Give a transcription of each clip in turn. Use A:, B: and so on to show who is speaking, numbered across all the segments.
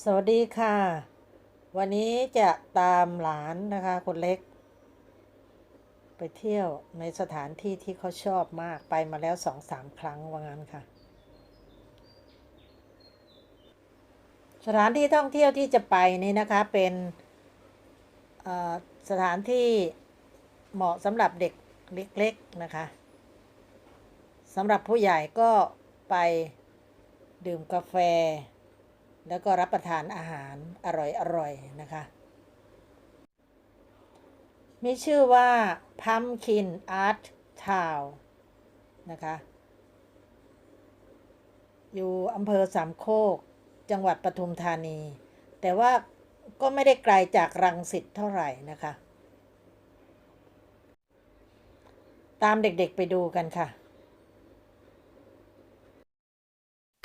A: สวัสดีค่ะ วันนี้จะตามหลานนะคะคนเล็ก ไปเที่ยวในสถานที่ที่เขาชอบมากไปมาแล้วสองสามครั้งว่างั้นค่ะ สถานที่ท่องเที่ยวที่จะไปนี่นะคะเป็นสถานที่เหมาะสำหรับเด็กเล็กๆนะคะสำหรับผู้ใหญ่ก็ไปดื่มกาแฟ แล้วก็รับประทานอาหารอร่อยๆนะคะ มีชื่อว่า Pumpkin Art Town นะคะ อยู่อำเภอสามโคก จังหวัดปทุมธานี แต่ว่าก็ไม่ได้ไกลจากรังสิตเท่าไหร่นะคะ ตามเด็กๆไปดูกันค่ะ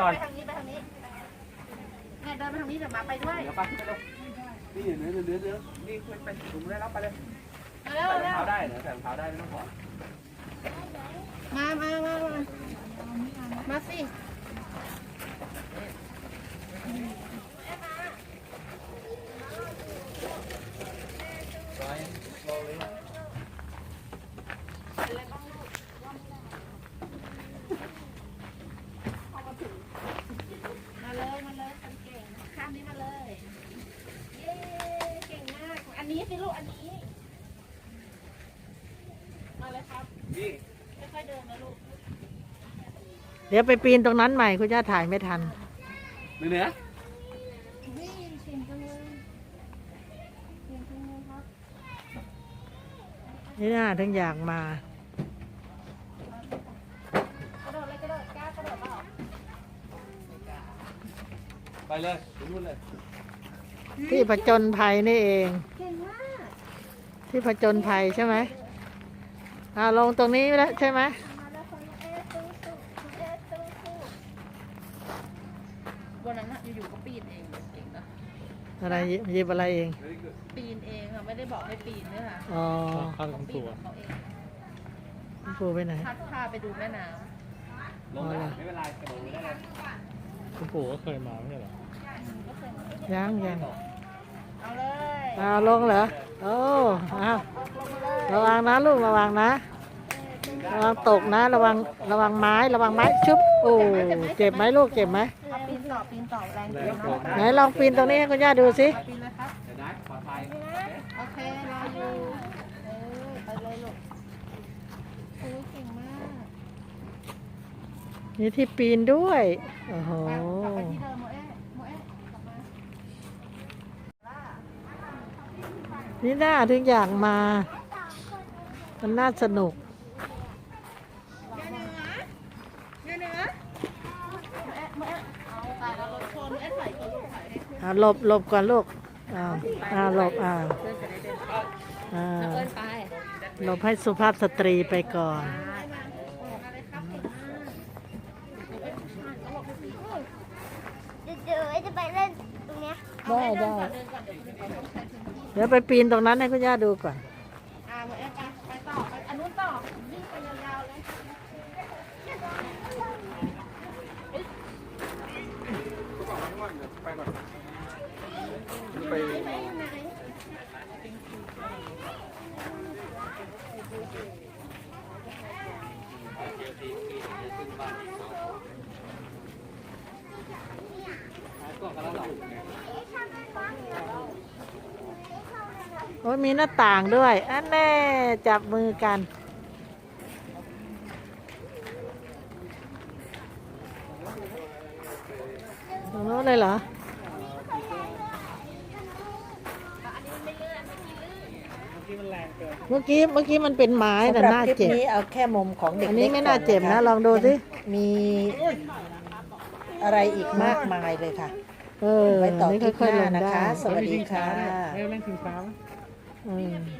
B: ก่อน
C: ไปทางนี้ไปทางนี้เนี่ยเดินไปทางนี้เดี๋ยวมาไปด้วย
B: เดี๋ยวไปไปเร็วนี่เดี๋ยวเดี๋ยวเดี๋ยวเดี๋ยวนี่คุณไปถุงได้รับไปเลย
C: เร็ว
B: ใส่รอง
C: เร็ว
B: เท้าได้เดี๋ยวใส่รองเท้าได้ไม่ต้องถอด
C: มามามามามาสิมาเลยมาเลยคนเก่งข้ามนี้มาเลย เย้เก่งมาก อั นนี้สิลูกอันนี้ มาเลยครับ
B: นี่
C: ค่อยๆเดินนะลูก
A: เดี๋ยวไปปีนตรงนั้นใหม่คุณย่าถ่ายไม่ทัน
B: เหนือเหนือ
C: นี่เก่งจังเลยเก่งจังเลยครับ
A: นี่น่าถึงอยากมา
C: กระโดดเลยกระโดดกล้ากระโดดเปล่า
B: ไปเลยไปนู่นเลย
A: ที่ผจญภัยนี่เอง
C: เก่งมาก
A: ที่ผจญภัยใช่ไหมอ่าลงตรงนี้แล้วใช่ไหม
C: มาแล้วคนเอ๊ะตู้ตู้เอ๊ะตู้ตู้วันนั้นอะอยู่ๆก็ปีนเองเก่งนะ
A: อะไรหยิบหยิบอะไรเอง
C: ปีนเองค่ะไม่ได้บอกให้ปีนด้วยค่ะ
A: อ๋อ
C: เขาปีนของเขาเอง
A: คุณปู่ไปไหน
C: พัดพาไปดูแม่น้
B: ลงได้ไม่เป็นไรกระโดดได้เลย
D: คุณปู่ก็เคยมาไม่ใช่เหรอำ
C: ก็เคยมา
A: ยังยัง
C: เอาเลย
A: อ่าลงเหรอโอ้อ้าว
C: ลงมาเลย
A: ระวังนะลูกระวังนะ ระวังตกนะระวังระวังไม้ระวังไม้ชุบโอ้เจ็บไหมลูกเจ็บไหม
C: เอาปีนต่อปีนต่อแรงปีนเนาะ
A: ไหนลองปีนตรงนี้ให้คุณย่าดูสิ
C: ปีนเลยครับ
B: เดี๋ยวนะปลอดภัย
C: โอเครออยู่เออไปเลยลูกโอ้ยเก่งมาก
A: มีที่ปีนด้วยโอ้โห
C: ไปกลับไปที่เดิมโมเอ๊ะโมเอ๊ะกลับมา
A: นี่น่าถึงอยากมา มันน่าสนุก
C: อาตายแล้วรถชนโมเอ๊ะใส่ตัวลูกใส่ให้เพื่อน
A: อ่าหลบหลบก่อนลูกอ่าอ่าหลบอ่า
C: เพื่อนจะได้เดินไป
A: อ่า
C: เอิ้นไป
A: หลบให้สุภาพสตรีไปก่อน
E: ได้
A: ได้
C: เดี๋ยว
A: ไปปีนตรงนั้นให้คุณย่าดูก่อน
C: ก็กระดาษ
E: โอ้ยมีหน้าต่างด้วย อันแน่จับมือกัน ตรงโน้นเลยเหรอ เมื่อกี้เมื่อกี้มันเป็นไม้แต่
A: สำหรับ
E: น่า
A: คลิป
E: เจ็บ
A: นี้เอาแค่มุมของเด็ก
E: อันนี้ไม่น่าเจ็บนะ ลองดูสิ
A: มีอะไรอีกมากมายเลยค่ะ
E: เออ
A: ไว้ต่อ
E: นี่
A: คลิป
E: ค่อย
A: ห
E: ๆล
A: น้างนะ
E: ได้
A: คะสวัสดีค่ะ
D: เล่นชิงช้าไหม
E: อืม